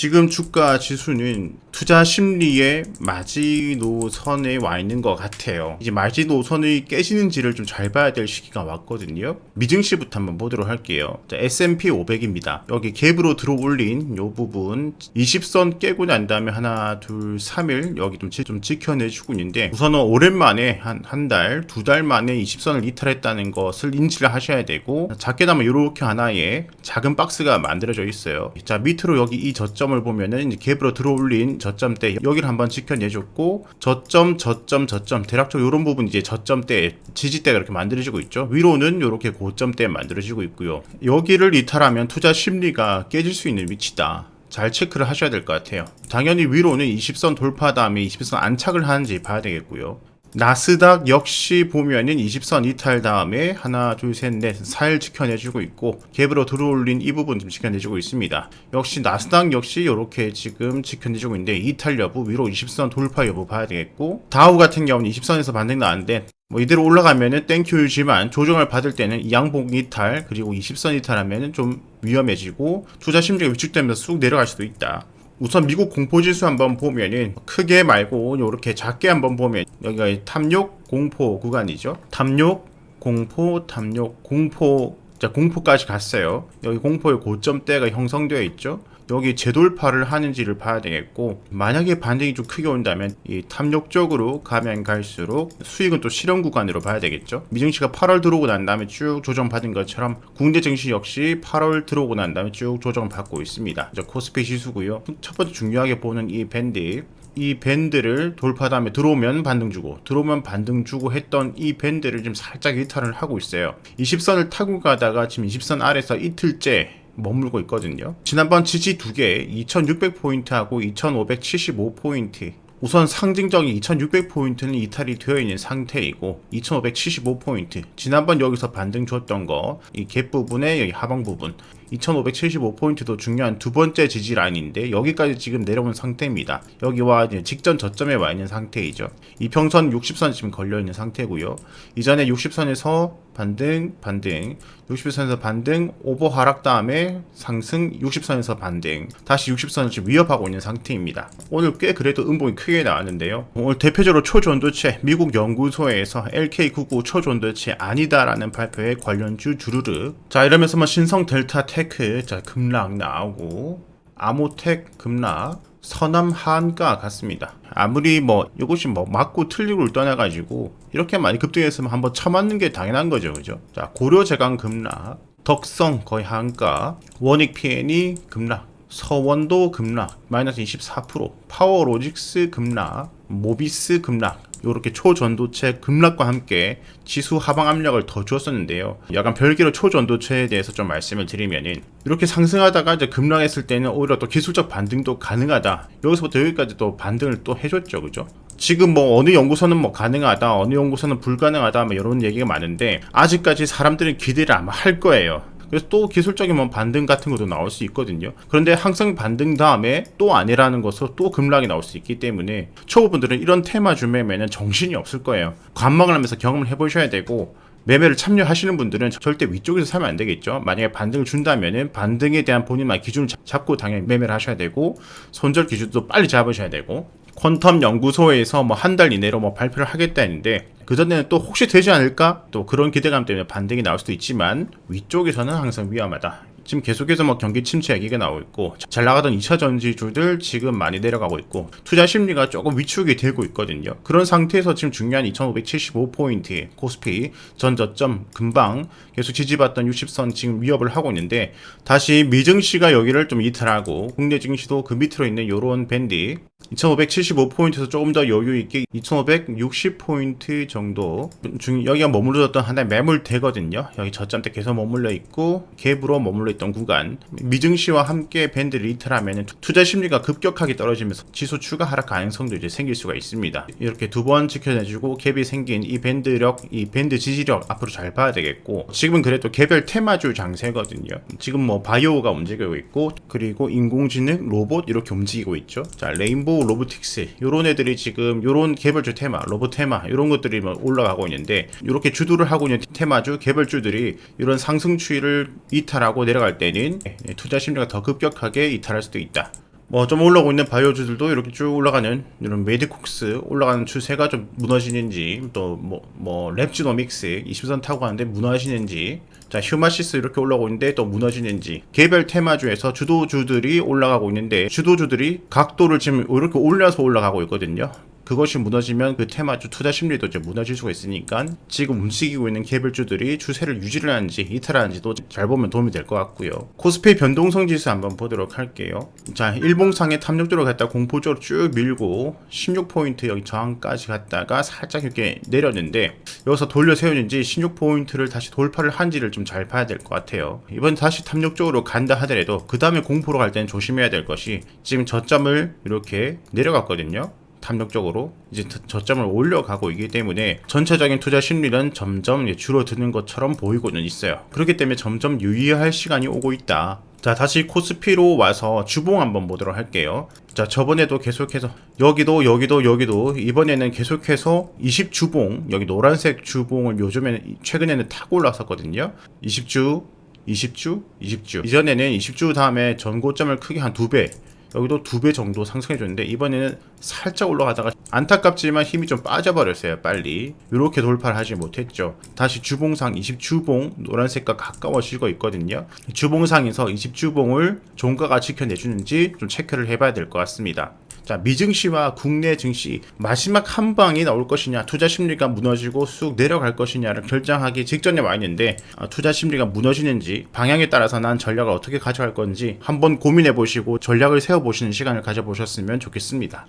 지금 주가 지수는 투자 심리의 마지노선에 와 있는 것 같아요. 이제 마지노선이 깨지는지를 좀 잘 봐야 될 시기가 왔거든요. 미증시부터 한번 보도록 할게요. 자, S&P 500입니다. 여기 갭으로 들어올린 요 부분 20선 깨고 난 다음에 하나, 둘, 3일 여기 좀, 지, 좀 지켜내주고 있는데 우선은 오랜만에 한 한 달, 두 달 만에 20선을 이탈했다는 것을 인지를 하셔야 되고 작게나마 이렇게 하나의 작은 박스가 만들어져 있어요. 자 밑으로 여기 이 저점 을 보면은 갭으로 들어올린 저점대 여기를 한번 지켜내줬고 저점, 저점, 저점 대략적으로 이런 부분 이제 저점대 지지대가 이렇게 만들어지고 있죠. 위로는 이렇게 고점대 만들어지고 있고요. 여기를 이탈하면 투자 심리가 깨질 수 있는 위치다. 잘 체크를 하셔야 될 것 같아요. 당연히 위로는 20선 돌파 다음에 20선 안착을 하는지 봐야 되겠고요. 나스닥 역시 보면은 20선 이탈 다음에 하나, 둘, 셋, 넷, 4일 지켜내주고 있고 갭으로 들어올린 이 부분 좀 지켜내주고 있습니다. 역시 나스닥 역시 이렇게 지금 지켜내주고 있는데 이탈 여부, 위로 20선 돌파 여부 봐야 되겠고 다우 같은 경우는 20선에서 반등 나왔는데 뭐 이대로 올라가면은 땡큐지만 조정을 받을 때는 이 양봉 이탈 그리고 20선 이탈하면은 좀 위험해지고 투자 심리가 위축되면서 쑥 내려갈 수도 있다. 우선 미국 공포지수 한번 보면은 크게 말고 이렇게 작게 한번 보면 여기가 탐욕 공포 구간이죠. 탐욕 공포 탐욕 공포 자 공포까지 갔어요. 여기 공포의 고점대가 형성되어 있죠. 여기 재돌파를 하는지를 봐야 되겠고 만약에 반등이 좀 크게 온다면 이 탐욕 쪽으로 가면 갈수록 수익은 또 실현 구간으로 봐야 되겠죠? 미증시가 8월 들어오고 난 다음에 쭉 조정받은 것처럼 국내 증시 역시 8월 들어오고 난 다음에 쭉 조정받고 있습니다. 저 코스피 지수고요. 첫 번째 중요하게 보는 이 밴드 이 밴드를 돌파 다음에 들어오면 반등 주고 들어오면 반등 주고 했던 이 밴드를 지금 살짝 이탈을 하고 있어요. 20선을 타고 가다가 지금 20선 아래서 이틀째 머물고 있거든요. 지난번 지지 두 개, 2600포인트하고 2575포인트. 우선 상징적인 2600포인트는 이탈이 되어 있는 상태이고 2575포인트 지난번 여기서 반등 줬던 거 이 갭 부분의 여기 하방 부분 2575포인트도 중요한 두 번째 지지 라인인데 여기까지 지금 내려온 상태입니다. 여기와 직전 저점에 와 있는 상태이죠. 이평선 60선 지금 걸려 있는 상태고요. 이전에 60선에서 반등, 반등, 60선에서 반등, 오버 하락 다음에 상승, 60선에서 반등, 다시 60선을 지금 위협하고 있는 상태입니다. 오늘 꽤 그래도 음봉이 크게 나왔는데요. 오늘 대표적으로 초전도체 미국 연구소에서 LK99 초전도체 아니다라는 발표에 관련주 주르르. 자 이러면서 뭐 신성 델타 테크 자 급락 나오고 아모텍 급락. 서남 한가 같습니다. 아무리 뭐 이것이 뭐 맞고 틀리고를 떠나가지고 이렇게 많이 급등했으면 한번 쳐맞는 게 당연한 거죠, 그죠? 자 고려 제강 급락, 덕성 거의 한가, 원익 PN이 급락, 서원도 급락 마이너스 24%, 파워로직스 급락, 모비스 급락. 이렇게 초전도체 급락과 함께 지수 하방 압력을 더 주었었는데요. 약간 별개로 초전도체에 대해서 좀 말씀을 드리면은 이렇게 상승하다가 이제 급락했을 때는 오히려 또 기술적 반등도 가능하다. 여기서부터 여기까지 또 반등을 또 해줬죠, 그죠? 지금 뭐 어느 연구소는 뭐 가능하다, 어느 연구소는 불가능하다, 뭐 이런 얘기가 많은데 아직까지 사람들은 기대를 아마 할 거예요. 그래서 또 기술적인 뭐 반등 같은 것도 나올 수 있거든요. 그런데 항상 반등 다음에 또 아니라는 것으로 또 급락이 나올 수 있기 때문에 초보분들은 이런 테마 주 매매는 정신이 없을 거예요. 관망을 하면서 경험을 해보셔야 되고 매매를 참여하시는 분들은 절대 위쪽에서 사면 안 되겠죠. 만약에 반등을 준다면은 반등에 대한 본인만의 기준을 잡고 당연히 매매를 하셔야 되고 손절 기준도 빨리 잡으셔야 되고 퀀텀 연구소에서 뭐 한 달 이내로 뭐 발표를 하겠다는데 그 전에는 또 혹시 되지 않을까? 또 그런 기대감 때문에 반등이 나올 수도 있지만 위쪽에서는 항상 위험하다. 지금 계속해서 뭐 경기 침체 얘기가 나오고 있고 잘 나가던 2차 전지주들 지금 많이 내려가고 있고 투자 심리가 조금 위축이 되고 있거든요. 그런 상태에서 지금 중요한 2575포인트 코스피 전 저점 금방 계속 지지받던 60선 지금 위협을 하고 있는데 다시 미증시가 여기를 좀 이탈하고 국내 증시도 그 밑으로 있는 요런 밴드 2575포인트에서 조금 더 여유 있게 2560포인트 정도 중 여기가 머물러졌던 하나의 매물대거든요. 여기 저점대 계속 머물러 있고 갭으로 머물러 있던 구간 미증시와 함께 밴드를 이탈하면 투자 심리가 급격하게 떨어지면서 지수 추가 하락 가능성도 이제 생길 수가 있습니다. 이렇게 두 번 지켜내주고 갭이 생긴 이 밴드력, 이 밴드 지지력 앞으로 잘 봐야 되겠고 지금은 그래도 개별 테마주 장세거든요. 지금 뭐 바이오가 움직이고 있고 그리고 인공지능, 로봇 이렇게 움직이고 있죠. 자 레인보우 로보틱스 이런 애들이 지금 이런 개별주 테마, 로봇 테마 이런 것들이 뭐 올라가고 있는데 이렇게 주도를 하고 있는 테마주 개별주들이 이런 상승 추이를 이탈하고 내려갈 때는 투자 심리가 더 급격하게 이탈할 수도 있다. 뭐 좀 올라오고 있는 바이오주들도 이렇게 쭉 올라가는 이런 메디콕스 올라가는 추세가 좀 무너지는지 또 뭐 뭐 랩지노믹스 20선 타고 가는데 무너지는지 자 휴마시스 이렇게 올라오고 있는데 또 무너지는지 개별 테마주에서 주도주들이 올라가고 있는데 주도주들이 각도를 지금 이렇게 올려서 올라가고 있거든요. 그것이 무너지면 그 테마주 투자 심리도 이제 무너질 수가 있으니까 지금 움직이고 있는 개별주들이 추세를 유지를 하는지 이탈하는지도 잘 보면 도움이 될 것 같고요. 코스피 변동성 지수 한번 보도록 할게요. 자, 일봉상에 탐욕도로 갔다 공포적으로 쭉 밀고 16포인트 여기 저항까지 갔다가 살짝 이렇게 내렸는데 여기서 돌려 세우는지 16포인트를 다시 돌파를 한지를 좀 잘 봐야 될 것 같아요. 이번 다시 탐욕 쪽으로 간다 하더라도 그 다음에 공포로 갈 때는 조심해야 될 것이 지금 저점을 이렇게 내려갔거든요. 탐욕적으로 이제 저- 저점을 올려가고 있기 때문에 전체적인 투자 심리는 점점 줄어드는 것처럼 보이고는 있어요. 그렇기 때문에 점점 유의할 시간이 오고 있다. 자, 다시 코스피로 와서 주봉 한번 보도록 할게요. 자, 저번에도 계속해서 여기도 여기도 여기도 이번에는 계속해서 20주봉, 여기 노란색 주봉을 요즘에는 최근에는 타고 올라왔었거든요. 20주 20주, 20주. 이전에는 20주 다음에 전고점을 크게 한 두 배, 여기도 두 배 정도 상승해 줬는데 이번에는 살짝 올라가다가 안타깝지만 힘이 좀 빠져버렸어요 빨리. 이렇게 돌파를 하지 못했죠. 다시 주봉상 20주봉 노란색과 가까워지고 있거든요. 주봉상에서 20주봉을 종가가 지켜내주는지 좀 체크를 해봐야 될 것 같습니다 자 미증시와 국내 증시 마지막 한 방이 나올 것이냐 투자 심리가 무너지고 쑥 내려갈 것이냐를 결정하기 직전에 와 있는데 아, 투자 심리가 무너지는지 방향에 따라서 난 전략을 어떻게 가져갈 건지 한번 고민해 보시고 전략을 세워 보시는 시간을 가져 보셨으면 좋겠습니다.